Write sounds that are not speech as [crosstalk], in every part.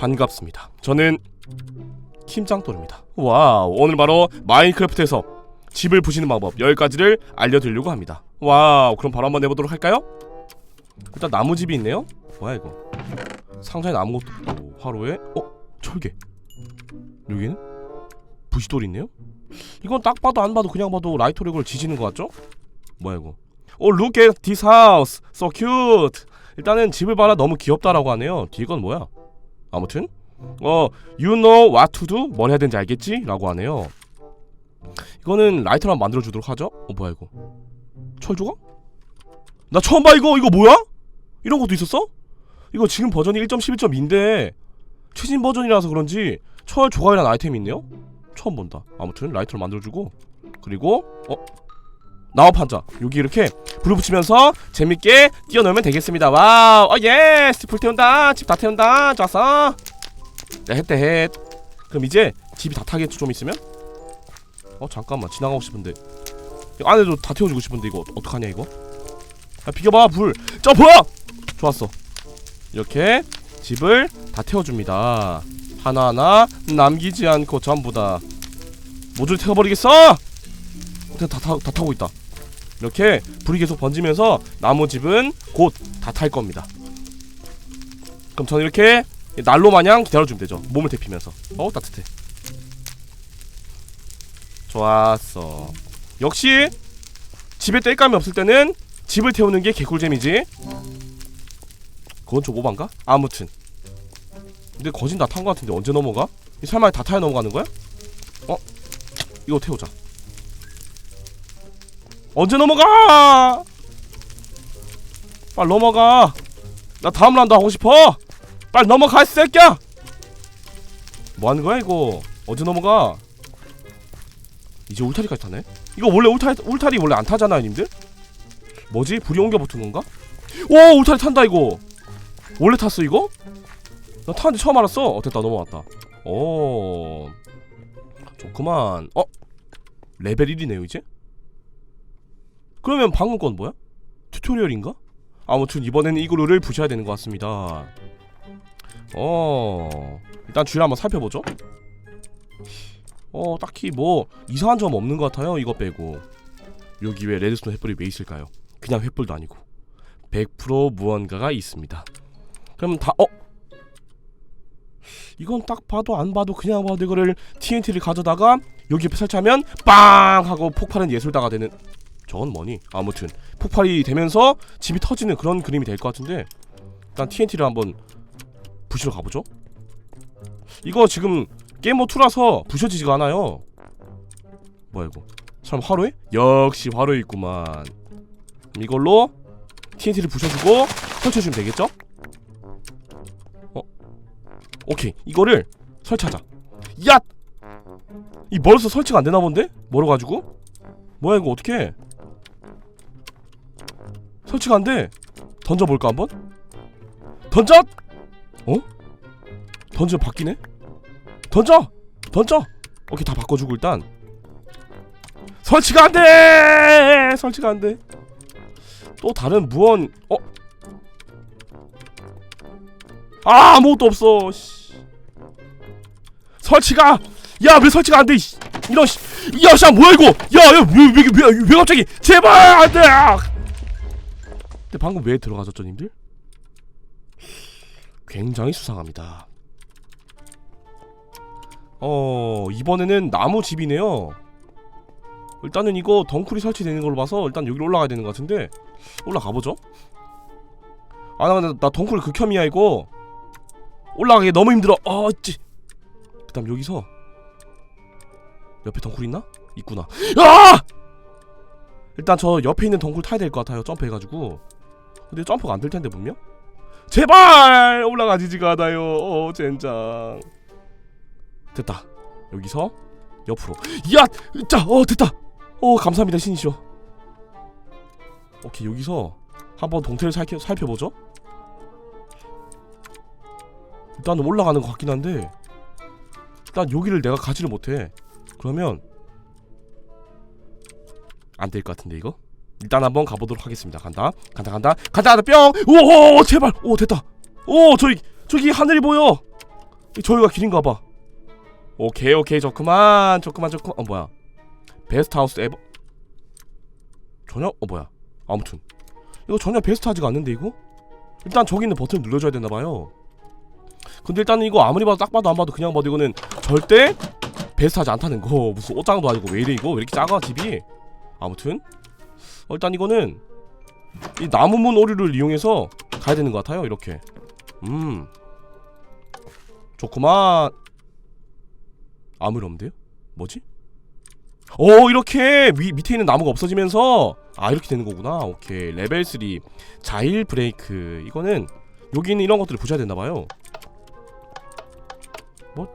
반갑습니다. 저는 김짱돌입니다. 와우, 오늘 바로 마인크래프트에서 집을 부시는 방법 10가지를 알려드리려고 합니다. 와우, 그럼 바로 한번 내보도록 할까요? 일단 나무집이 있네요? 뭐야 이거? 상자에 아무것도 없고 화로에 어? 철개 여기는? 부시돌이 있네요? 이건 딱 봐도 안 봐도 그냥 봐도 이걸 지지는 것 같죠? 뭐야 이거? 오 look at this house so cute 일단은 집을 봐라 너무 귀엽다라고 하네요 뒤건 뭐야? 아무튼 어 you know what to do 뭘 해야 되는지 알겠지? 라고 하네요 이거는 라이터로 한번 만들어주도록 하죠 어 뭐야 이거 철 조각? 나 처음 봐 이거 이거 뭐야? 이런 것도 있었어? 이거 지금 버전이 1.11.2인데 최신 버전이라서 그런지 철 조각이라는 아이템이 있네요? 처음 본다 아무튼 라이터로 만들어주고 그리고 어? 나와 판자. 여기 이렇게 불을 붙이면서 재밌게 뛰어놀면 되겠습니다. 와우. 어 예 스. 불 태운다. 집 다 태운다. 좋았어. 네 했대 했 그럼 이제 집이 다 타겠죠 좀 있으면? 어 잠깐만. 지나가고 싶은데. 안에도 다 태워주고 싶은데 이거 어떡하냐 이거? 야 비켜봐 불. 점프! 좋았어. 이렇게 집을 다 태워줍니다. 하나하나 남기지 않고 전부 다 모두를 태워버리겠어! 다, 다, 타- 다 타고 있다 이렇게 불이 계속 번지면서 나무 집은 곧 다 탈 겁니다 그럼 저는 이렇게 난로 마냥 기다려주면 되죠 몸을 데피면서 어우 따뜻해 좋았어 역시 집에 땔감이 없을 때는 집을 태우는 게 개꿀잼이지 그건 좀 오반가? 아무튼 근데 거진 다 탄 거 같은데 언제 넘어가? 이 설마 다 타야 넘어가는 거야? 어? 이거 태우자 언제 넘어가? 빨리 넘어가. 나 다음 라운드 하고 싶어. 빨리 넘어가 이 새끼야. 뭐 하는 거야 이거? 언제 넘어가? 이제 울타리까지 타네. 이거 원래 울타리 울타리 원래 안 타잖아요, 님들. 뭐지? 불이 옮겨 붙은 건가? 오 울타리 탄다 이거. 원래 탔어 이거? 나 타는데 처음 알았어. 어 됐다 넘어왔다. 오 좋구만. 어 레벨 1이네요 이제. 그러면 방금 건 뭐야? 튜토리얼인가? 아무튼 이번에는 이그루를 부셔야 되는 것 같습니다. 어 일단 주위를 한번 살펴보죠. 어 딱히 뭐 이상한 점 없는 것 같아요. 이거 빼고 여기 왜 레드스톤 횃불이 왜 있을까요? 그냥 횃불도 아니고 100% 무언가가 있습니다. 그럼 다 어? 이건 딱 봐도 안 봐도 그냥 봐도 이거를 TNT를 가져다가 여기 옆에 설치하면 빵 하고 폭발은 예술다가 되는 저건 뭐니? 아무튼 폭발이 되면서 집이 터지는 그런 그림이 될 것 같은데 일단 TNT를 한번 부시러 가보죠. 이거 지금 게임모 2라서 부셔지지가 않아요. 뭐야 이거? 사람 화로에? 역시 화로에 있구만. 이걸로 TNT를 부셔주고 설치해주면 되겠죠? 어? 오케이 이거를 설치하자. 야! 이 멀어서 설치가 안 되나 본데? 멀어가지고? 뭐야 이거 어떻게? 돼. 던져볼까 한번? 던져! 어? 던져 바뀌네? 던져! 던져! 오케이 다 바꿔주고 일단 설치가 안 돼! 설치가 안 돼. 또 다른 무언 어? 아 아무것도 없어. 씨. 설치가 야 왜 설치가 안 돼? 씨. 이런 씨. 야, 씨, 뭐야 이거? 야, 야, 왜, 왜, 왜, 왜 갑자기? 제발 안 돼! 근데 방금 왜 들어가졌죠, 님들? 굉장히 수상합니다. 어, 이번에는 나무 집이네요. 일단은 이거 덩쿨이 설치되는 걸로 봐서 일단 여기로 올라가야 되는 것 같은데 올라가 보죠. 아, 나 덩쿨 극혐이야 이거. 올라가기 너무 힘들어. 어, 찌. 그 다음 여기서 옆에 덩쿨 있나? 있구나. 아! 일단 저 옆에 있는 덩굴 타야 될 것 같아요. 점프해가지고. 근데 점프가 안 될 텐데 분명. 제발 올라가지지가 않아요. 어, 젠장. 됐다. 여기서 옆으로. 야, 자, 어 됐다. 어 감사합니다 신이시여. 오케이 여기서 한번 동태를 살펴 살펴보죠. 일단은 올라가는 것 같긴 한데 일단 여기를 내가 가지를 못해. 그러면 안 될 것 같은데 이거? 일단 한번 가보도록 하겠습니다. 간다, 간다, 간다, 간다, 간다, 뿅! 오, 오, 제발, 오 됐다. 오 저기 저기 하늘이 보여. 이 저기가 길인가 봐. 오케이 오케이. 좋구만 좋구만 좋구만. 어 뭐야? 베스트 하우스 에버. 전혀? 어 뭐야? 아무튼. 이거 전혀 베스트 하지가 않는데 이거? 일단 저기 있는 버튼을 눌러줘야 되나봐요. 근데 일단은 이거 아무리 봐도 딱 봐도 안 봐도 그냥 봐도 이거는 절대 베스트 하지 않다는 거. 무슨 옷장도 아니고 왜 이래 이거? 왜 이렇게 작아 집이? 아무튼 어, 일단 이거는 이 나무문 오류를 이용해서 가야 되는 것 같아요 이렇게 음 좋구만 아무리 없는데요? 뭐지? 오 이렇게 위, 밑에 있는 나무가 없어지면서 아 이렇게 되는 거구나 오케이 레벨 3 자일 브레이크 이거는 여기 있는 이런 것들을 부셔야 되나봐요 뭐?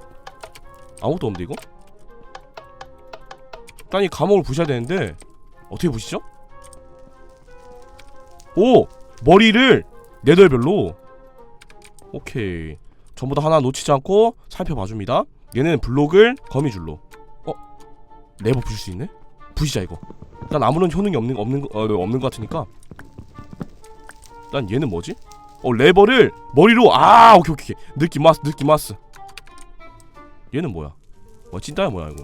아무것도 없는데 이거? 일단 이 감옥을 부셔야 되는데 어떻게 부시죠? 오! 머리를 네덜별로 오케이 전부 다 하나 놓치지 않고 살펴봐줍니다 얘는 블록을 거미줄로 어? 레버 부실 수 있네? 부시자 이거 일단 아무런 효능이 없는 없는 거- 어, 없는 것 같으니까 일단 얘는 뭐지? 어 레버를 머리로 아 오케이 오케이. 느낌 왔어 느낌 왔어 얘는 뭐야? 와 찐따야 뭐야 이거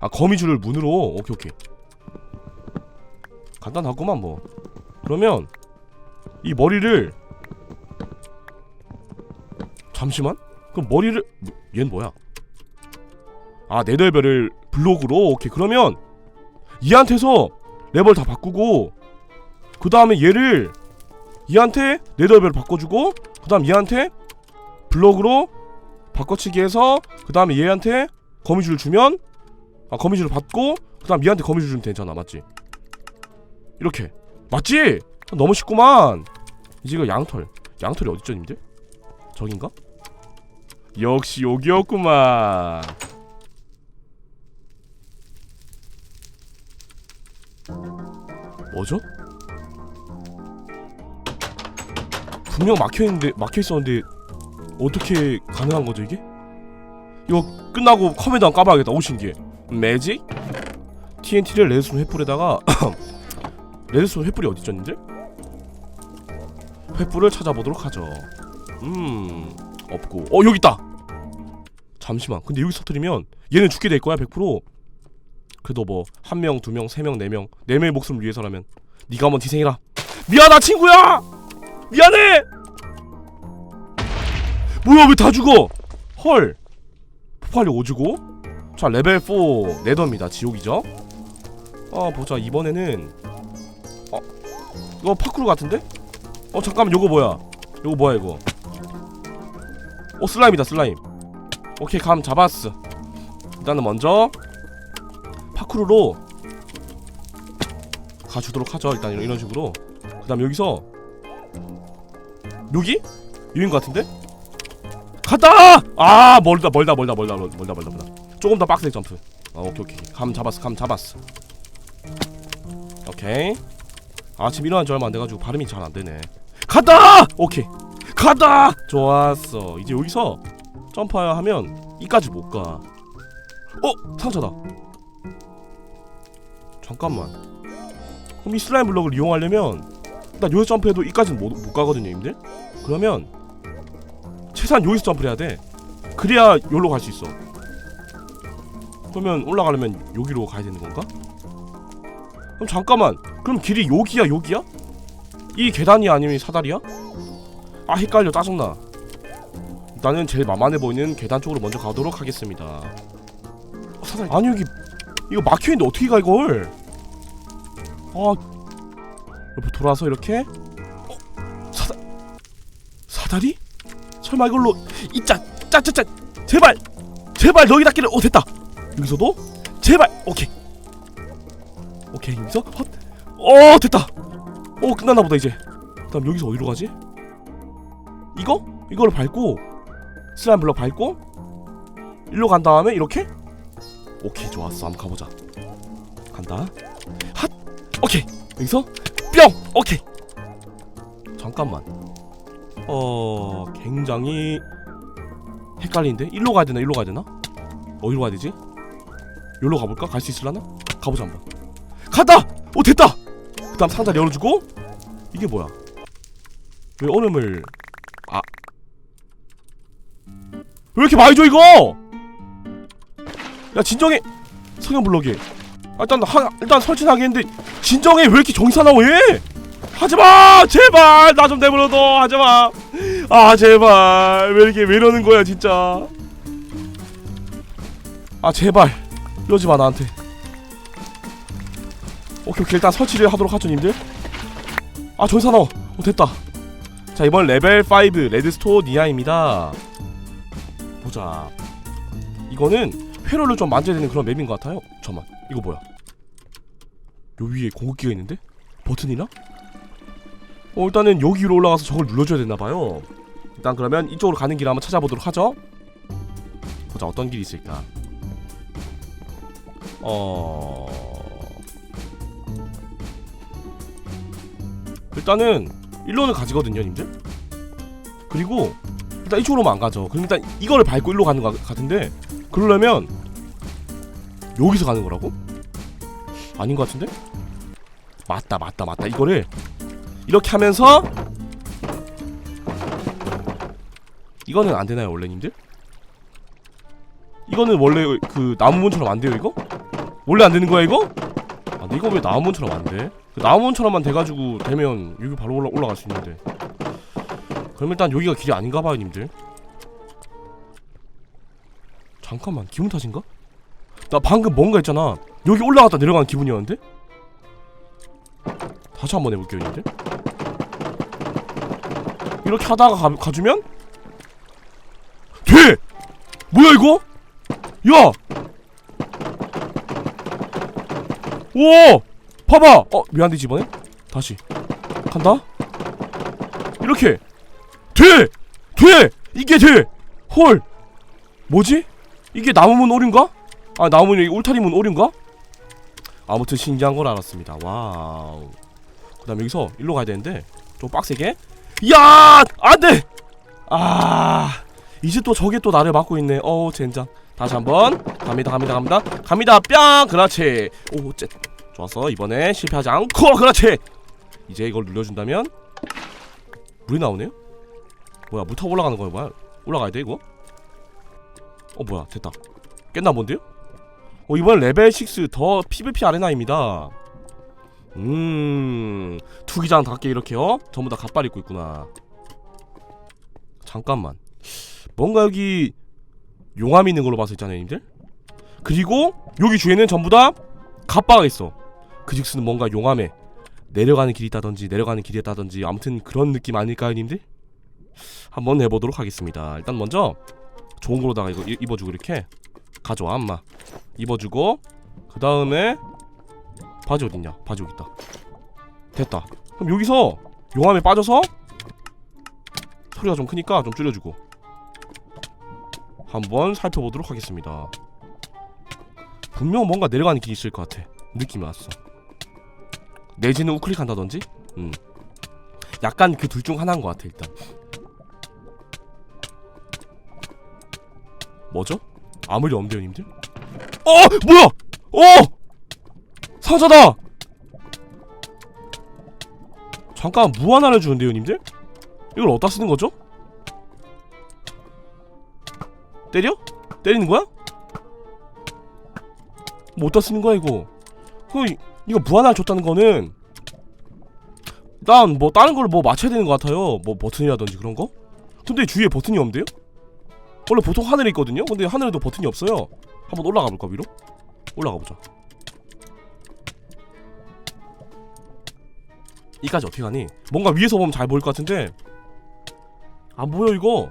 아 거미줄을 문으로 오케이 오케이 간단하구만 뭐. 그러면 이 머리를 잠시만. 그럼 머리를 뭐, 얘는 뭐야? 아 네덜벨을 블록으로? 오케이 그러면 얘한테서 레버를 다 바꾸고 그 다음에 얘를 얘한테 네덜벨을 바꿔주고 그 다음 얘한테 블록으로 바꿔치기 해서 그 다음에 얘한테 거미줄을 주면 아 거미줄을 받고 그 다음 얘한테 거미줄 주면 되잖아 맞지? 이렇게 맞지? 너무 쉽구만 이제 이거 양털 양털이 어딨죠 님들? 저긴가? 역시 여기였구만 뭐죠? 분명 막혀있는데 막혀있었는데 어떻게 가능한 거죠 이게? 이거 끝나고 컴에도 안 까봐야겠다 오 신기해 매직? TNT를 레드스톤 횃불에다가 [laughs] 레드스톤 횃불이 어디 있었는데? 횃불을 찾아보도록 하죠. 음 없고 어 여기 있다. 잠시만. 근데 여기 터뜨리면 얘는 죽게 될 거야 100%. 그래도 뭐 한 명, 두 명, 세 명, 네 명, 네 명의 목숨을 위해서라면 네가 한번 희생해라. 미안하다 친구야. 미안해. 뭐야 왜 다 죽어? 헐. 폭발력 오지고. 자 레벨 4 네더입니다. 지옥이죠. 어 보자 이번에는 어 이거 파쿠르 같은데? 어 잠깐만 요거 뭐야? 요거 뭐야 이거? 어 슬라임이다 슬라임. 오케이 감 잡았어. 일단은 먼저 파쿠르로 가주도록 하죠 일단 이런, 식으로. 그 다음 여기서 여기? 여긴 것 같은데? 갔다! 아 멀다 멀다 멀다 멀다 멀다 멀다 멀다 멀다. 조금 더 빡세게 점프. 어, 오케이 오케이. 감 잡았어 감 잡았어. 오케이 아 지금 일어난 지 얼마 안 돼가지고 발음이 잘 안 되네. 갔다! 오케이. 갔다! 좋았어. 이제 여기서 점프하면 이까지 못 가. 어 상처다. 잠깐만. 그럼 이 슬라임 블럭을 이용하려면 일단 여기서 점프해도 이까지는 못, 못 가거든요, 님들. 그러면 최소한 여기서 점프를 해야 돼. 그래야 여기로 갈 수 있어. 그러면 올라가려면 여기로 가야 되는 건가? 그럼 잠깐만 그럼 길이 여기야 여기야? 이 계단이 아니면 이 사다리야? 아 헷갈려 짜증나 나는 제일 만만해 보이는 계단 쪽으로 먼저 가도록 하겠습니다 어, 사다리 아니 여기 이거 막혀있는데 어떻게 가 이걸 아 옆에 돌아서 이렇게 어? 사다 사다리? 설마 이걸로 이짜 짜짜짜 제발 제발 너희 닿기를 오 됐다 여기서도 제발 오케이 오케이 여기서 헛. 어 됐다. 오 끝났나 보다 이제. 그다음 여기서 어디로 가지? 이거? 이거를 밟고 슬라임 블럭 밟고 일로 간 다음에 이렇게? 오케이 좋았어 한번 가보자. 간다. 핫. 오케이 여기서 뿅. 오케이. 잠깐만. 어 굉장히 헷갈리는데 일로 가야 되나 일로 가야 되나? 어디로 가야 되지? 여기로 가볼까? 갈 수 있을라나? 가보자 한번. 갔다! 오 됐다! 그 다음 상자 열어주고 이게 뭐야? 왜 얼음을 아. 이렇게 많이 줘 이거? 야 진정해. 성형 블럭이. 아, 일단 하, 일단 설치하게 했는데 진정해. 왜 이렇게 정산하고 해 하지마! 제발! 나 좀 내버려둬. 하지마. 아 제발. 왜 이렇게 왜 이러는 거야 진짜. 아 제발. 이러지 마 나한테 오케이 오케이. 일단 설치를 하도록 하죠 님들. 아 정산 나와. 어 됐다. 자 이번 레벨 5 레드스토어 니아입니다. 보자. 이거는 회로를 좀 만져야 되는 그런 맵인 것 같아요. 잠만. 이거 뭐야? 요 위에 공급기가 있는데? 버튼이나? 어 일단은 여기 위로 올라가서 저걸 눌러줘야 되나봐요. 일단 그러면 이쪽으로 가는 길 한번 찾아보도록 하죠. 보자 어떤 길이 있을까? 어... 일단은 일로는 가지거든요 님들 그리고 일단 이쪽으로만 안 가죠 그럼 일단 이거를 밟고 일로 가는 것 같은데 그러려면 여기서 가는 거라고? 아닌 것 같은데? 맞다 맞다 맞다 이거를 이렇게 하면서 이거는 안 되나요 원래 님들? 이거는 원래 그 나무문처럼 안 돼요 이거? 원래 안 되는 거야 이거? 아 근데 이거 왜 나무문처럼 안 돼? 그 나무문처럼만 돼가지고 되면 여기 바로 올라, 올라갈 수 있는데 그럼 일단 여기가 길이 아닌가 봐요 님들 잠깐만 기분 탓인가? 나 방금 뭔가 했잖아 여기 올라갔다 내려가는 기분이었는데? 다시 한번 해볼게요 님들 이렇게 하다가 가, 가주면 돼! 뭐야 이거? 야! 오! 봐봐! 어 미안해 집어네? 다시 간다 이렇게 돼! 돼! 이게 돼! 헐! 뭐지? 이게 나무문 오류인가? 아 나무문 울타리문 오류인가? 아무튼 신기한 걸 알았습니다 와우 그 다음 여기서 일로 가야 되는데 좀 빡세게 야! 안 돼! 아 이제 또 저게 또 나를 막고 있네 어우 젠장 다시 한 번 갑니다 갑니다 갑니다 갑니다 뿅 그렇지 오 째. 좋았어 이번에 실패하지 않고. 그렇지! 이제 이걸 눌러준다면 물이 나오네요? 뭐야 물 타고 올라가는 거야 뭐야? 올라가야 돼 이거? 어 뭐야 됐다. 깼나 본데요? 어 이번 레벨 6더 PVP 아레나입니다. 음 투기장 닭게 이렇게요? 전부 다 갓발 입고 있구나. 잠깐만. 뭔가 여기 용암이 있는 걸로 봐서 있잖아요 님들? 그리고 여기 주위에는 전부 다 갑바가 있어 그 즉슨 뭔가 용암에 내려가는 길이 있다든지 내려가는 길이 있다든지 아무튼 그런 느낌 아닐까요 님들? 한번 해보도록 하겠습니다. 일단 먼저 좋은 거로다가 이거 이- 입어주고 이렇게 가져와 엄마. 입어주고 그 다음에 바지 어딨냐? 바지 여기 있다. 됐다. 그럼 여기서 용암에 빠져서 소리가 좀 크니까 좀 줄여주고 한번 살펴보도록 하겠습니다. 분명 뭔가 내려가는 길이 있을 것 같아. 느낌이 왔어 내지는 우클릭한다든지 음 약간 그 둘 중 하나인 것 같아 일단 뭐죠? 아무 리 없는데요 님들? 어! 뭐야! 어! 상자다! 잠깐 무한하를 주는데요 님들? 이걸 어디다 쓰는 거죠? 때려? 때리는 거야? 뭐 어디다 쓰는 거야 이거 그 이거 무한할 줬다는 거는 난뭐 다른 걸 뭐 맞춰야 되는 것 같아요 뭐 버튼이라든지 그런 거 근데 주위에 버튼이 없는데요? 원래 보통 하늘에 있거든요 근데 하늘에도 버튼이 없어요 한번 올라가 볼까 위로? 올라가 보자 이까지 어떻게 가니? 뭔가 위에서 보면 잘 보일 것 같은데 안 보여 이거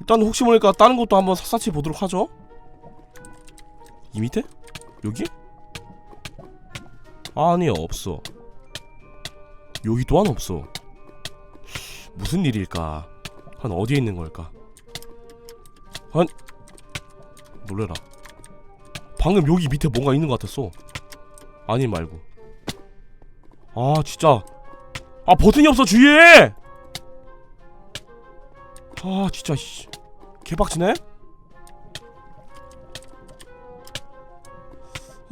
일단 혹시 모르니까 다른 것도 한번 샅샅이 보도록 하죠 이 밑에? 여기? 아니 없어. 여기 또한 없어. 무슨 일일까? 한 어디에 있는 걸까? 한 놀래라. 방금 여기 밑에 뭔가 있는 것 같았어. 아니 말고. 아 진짜. 아 버튼이 없어 주위에! 아 진짜 씨. 개빡치네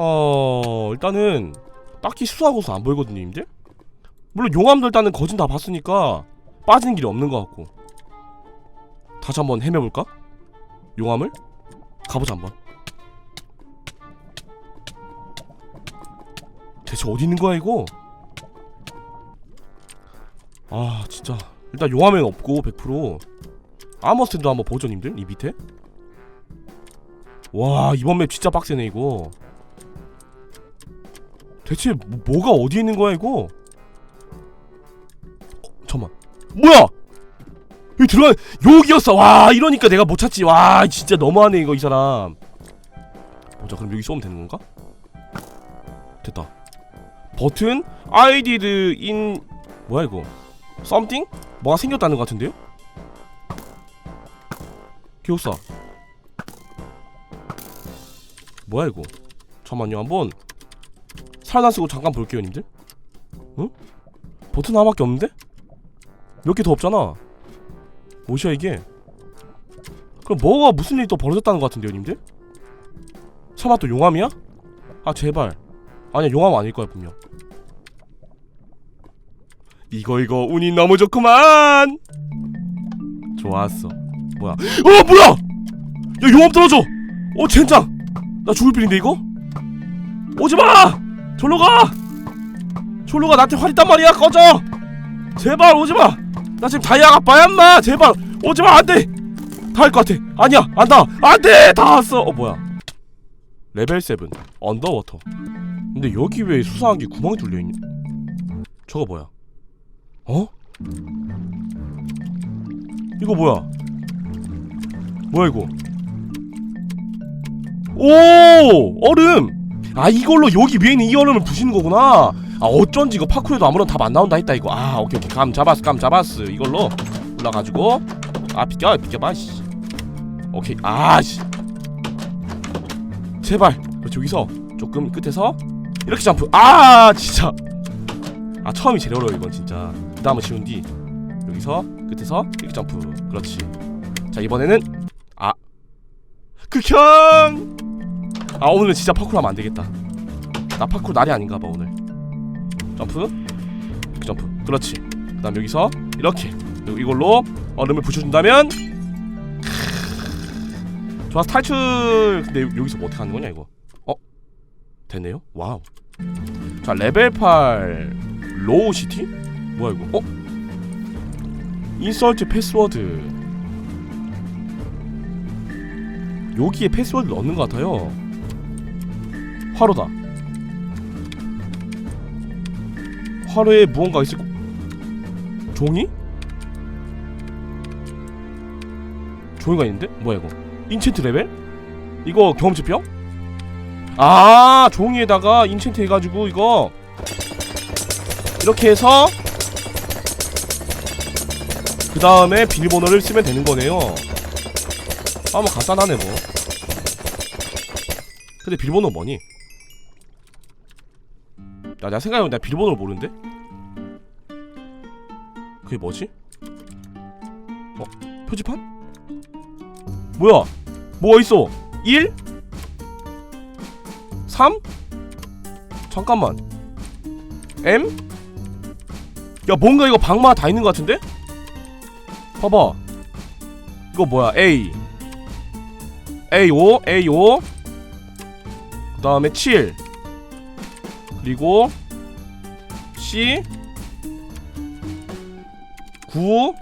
어 일단은 딱히 수수하고서 안 보이거든요 님들? 물론 용암도 일단은 거진 다 봤으니까 빠지는 길이 없는 것 같고. 같이 한번 헤매볼까? 용암을? 가보자 한번. 대체 어디 있는 거야 이거? 아 진짜. 일단 용암엔 없고 100% 아머스탠드 한번 보죠 님들? 이 밑에? 와 이번 맵 진짜 빡세네 이거 대체 뭐, 뭐가 어디 있는 거야 이거? 어, 잠만. 뭐야? 여기 들어가 여기였어. 와 이러니까 내가 못 찾지. 와 진짜 너무하네 이거 이 사람. 보자 그럼 여기 쏘면 되는 건가? 됐다. 버튼 did in 뭐야 이거? something? 뭐가 생겼다는 것 같은데요? 기억사 뭐야 이거? 잠깐만요 한번 살단 쓰고 잠깐 볼게요 님들. 응? 버튼 하나밖에 없는데? 몇 개 더 없잖아. 뭐시야 이게? 그럼 뭐가 무슨 일이 또 벌어졌다는 것 같은데요 님들? 설마 또 용암이야? 아 제발. 아니야 용암 아닐 거야 분명. 이거 이거 운이 너무 좋구만! 좋았어. 뭐야? 어 뭐야! 야 용암 떨어져! 어 젠장! 나 죽을 빌인데 이거? 오지마 절로 가! 절로 가 나한테 활 있단 말이야 꺼져! 제발 오지마! 나 지금 다이아가 빠야 인마! 제발! 오지마 안돼! 다 할 것 같아! 아니야 안다! 안돼! 다 왔어! 어 뭐야? 레벨 7 언더워터. 근데 여기 왜 수상한 게 구멍이 뚫려있냐? 저거 뭐야? 어? 이거 뭐야? 뭐야 이거? 오! 얼음 아 이걸로 여기 위에 있는 이 얼음을 부시는 거구나. 아 어쩐지 이거 파쿠에도 아무런 답 안 나온다 했다 이거. 아 오케이 오케이. 감 잡았어 감 잡았어. 이걸로 올라가지고. 아 비켜 비켜봐 씨. 오케이. 아씨. 제발. 그렇지 여기서 조금 끝에서 이렇게 점프. 아 진짜. 아 처음이 제일 어려워 이건 진짜. 그 다음은 쉬운 뒤. 여기서 끝에서 이렇게 점프. 그렇지. 자 이번에는 아. 극형 아 오늘은 진짜 파쿠르 하면 안 되겠다. 나 파쿠르 날이 아닌가 봐 오늘. 점프? 이렇게 점프. 그렇지. 그 다음 여기서 이렇게. 이걸로 얼음을 부셔준다면 좋아서 탈출. 근데 여- 여기서 뭐 어떻게 하는 거냐 이거? 어? 되네요? 와우. 자 레벨 8 로우 시티? 뭐야 이거? 어? 인설트 패스워드. 여기에 패스워드 넣는 것 같아요 화로다 화로에 무언가 있을 거 종이? 종이가 있는데? 뭐야 이거 인챈트 레벨? 이거 경험치 표? 아 종이에다가 인챈트 해가지고 이거 이렇게 해서 그 다음에 비밀번호를 쓰면 되는 거네요 아뭐 간단하네 뭐 근데 비밀번호 뭐니? 야 내가 생각해보면 내가 비밀번호를 모르는데? 그게 뭐지? 어? 표지판? 뭐야? 뭐가 있어? 1? 3? 잠깐만 M? 야 뭔가 이거 방마 다 있는 것 같은데? 봐봐 이거 뭐야 A A5 A5 그 다음에 7 그리고 C 9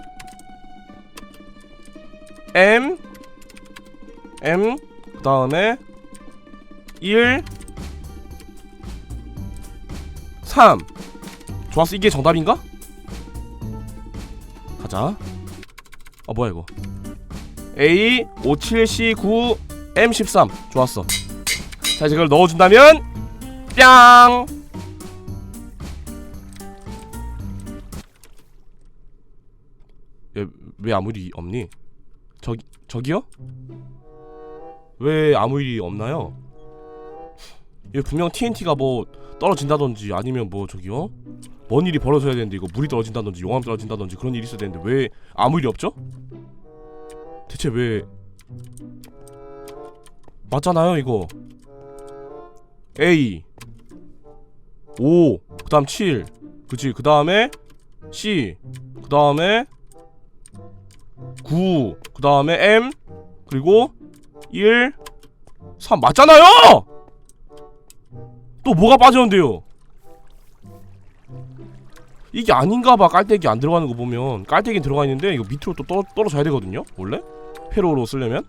M M 그 다음에 1 3 좋았어. 이게 정답인가? 가자. 아 뭐야 이거? A 57C 9 M 13 좋았어. 자 이제 그걸 넣어준다면 뿅 얘, 왜 아무 일이 없니? 저기 저기요? 왜 아무 일이 없나요? 이거 분명 TNT가 뭐 떨어진다든지 아니면 뭐 저기요? 뭔 일이 벌어져야 되는데 이거 물이 떨어진다든지 용암 떨어진다든지 그런 일이 있어야 되는데 왜 아무 일이 없죠? 대체 왜 맞잖아요 이거 A 5 그 다음 7 그치 그 다음에 C 그 다음에 9 그 다음에 M 그리고 1 3 맞잖아요. 또 뭐가 빠졌는데요? 이게 아닌가봐 깔때기 안 들어가는 거 보면 깔때기 들어가 있는데 이거 밑으로 또 떨어, 떨어져야 되거든요 원래 회로로 쓰려면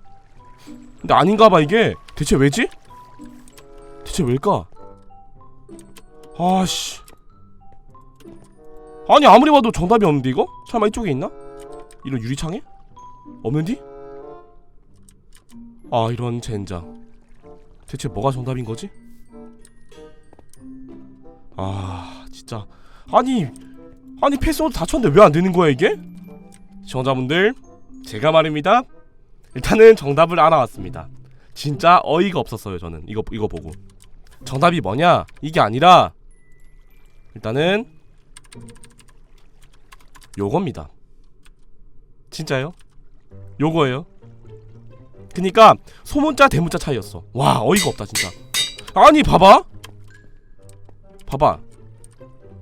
근데 아닌가봐 이게 대체 왜지? 대체 왜일까? 아씨 아니 아무리 봐도 정답이 없는데 이거? 설마 이쪽에 있나? 이런 유리창에? 없는디? 아 이런 젠장 대체 뭐가 정답인 거지? 아 진짜 아니 아니 패스워드 다 쳤는데 왜 안 되는 거야 이게? 시청자분들 제가 말입니다 일단은 정답을 알아왔습니다 진짜 어이가 없었어요 저는 이거 이거 보고 정답이 뭐냐 이게 아니라 일단은 요겁니다. 진짜요? 요거예요? 그니까 소문자 대문자 차이였어. 와 어이가 없다 진짜. 아니 봐봐. 봐봐.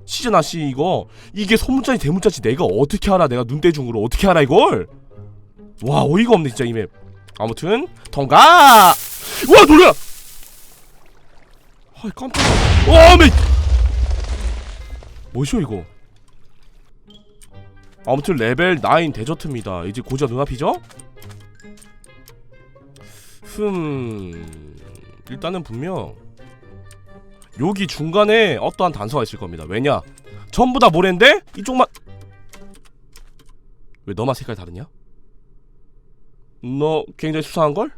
시즌 아 씨 이거. 이게 소문자지 대문자지 내가 어떻게 알아? 내가 눈대중으로 어떻게 알아 이걸? 와 어이가 없네 진짜 이 맵. 아무튼 통과 와 놀라 아이 깜짝이야. 와메 뭐시오 이거? 아무튼 레벨 9 데저트입니다. 이제 고지가 눈앞이죠? 흠 일단은 분명 여기 중간에 어떠한 단서가 있을 겁니다. 왜냐? 전부 다 모래인데 이쪽만 왜 너만 색깔 다르냐? 너 굉장히 수상한걸?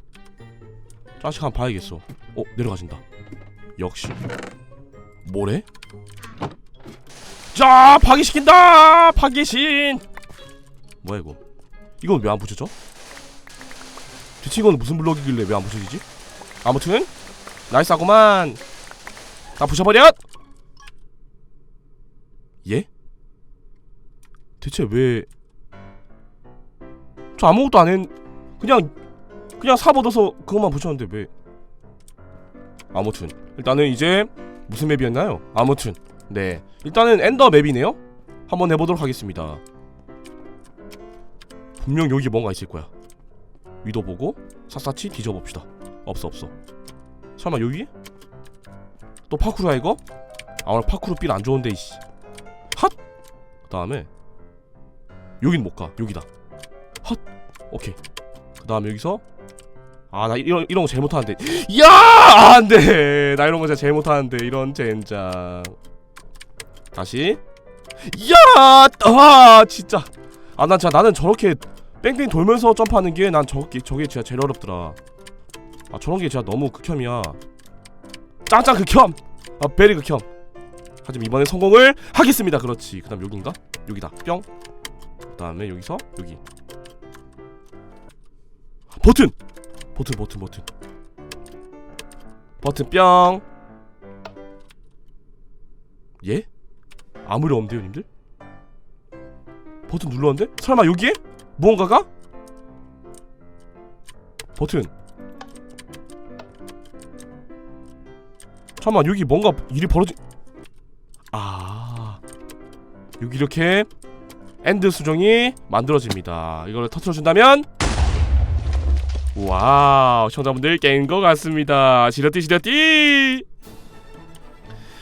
자식 한번 봐야겠어. 어 내려가진다. 역시. 뭐래? 자 파괴시킨다 파괴신 뭐야 이거 이건 왜 안 붙여져? 대체 이건 무슨 블럭이길래 왜 안 붙여지지? 아무튼 나이스하구만 다 부셔버려! 예? 대체 왜? 저 아무것도 안 했... 그냥 그냥 삽 얻어서 그것만 붙였는데 왜? 아무튼 일단은 이제 무슨 맵이었나요? 아무튼 네 일단은 엔더 맵이네요. 한번 해보도록 하겠습니다. 분명 여기 뭔가 있을 거야. 위도 보고 샅샅이 뒤져봅시다. 없어 없어. 설마 여기? 또 파쿠르야 이거? 아 오늘 파쿠르 빌안 좋은데 이씨 핫! 그 다음에 여긴 못가 여기다 핫! 오케이 그 다음에 여기서 아 나 이런 이런 거 제일 못하는데 [gasps] 야 안돼 나 이런 거 진짜 제일 못하는데 이런 젠장 다시. 야아 진짜. 아난 진짜 나는 저렇게 뺑뺑 돌면서 점프하는 게 난 저게 저게 진짜 제일 어렵더라. 아 저런 게 진짜 너무 극혐이야. 짱짱 극혐! 아 베리 극혐. 하지만 이번엔 성공을 하겠습니다. 그렇지. 그 다음 여긴가? 여기다. 뿅. 그 다음에 여기서 여기. 버튼! 버튼 버튼 버튼. 버튼 뿅. 예? 아무 일 없는데요 님들? 버튼 눌렀는데? 설마 여기에? 무언가가? 버튼 잠깐만 여기 뭔가 일이 벌어지 아 여기 이렇게 엔드 수정이 만들어집니다 이걸 터트려준다면 와우 시청자분들 깬 것 같습니다 시려띠 시려띠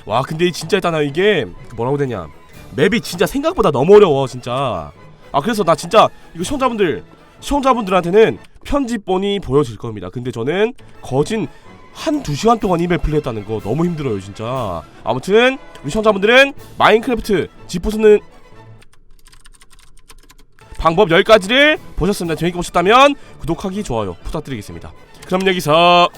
와 근데 진짜 일단 이게 뭐라고 되냐. 맵이 진짜 생각보다 너무 어려워 진짜. 아 그래서 나 진짜 이거 시청자분들 시청자분들한테는 편집본이 보여질 겁니다. 근데 저는 거진 한 두 시간 동안 이맵 플레이했다는 거 너무 힘들어요 진짜. 아무튼 우리 시청자분들은 마인크래프트 집 부수는 방법 10가지를 보셨습니다. 재밌게 보셨다면 구독하기 좋아요 부탁드리겠습니다. 그럼 여기서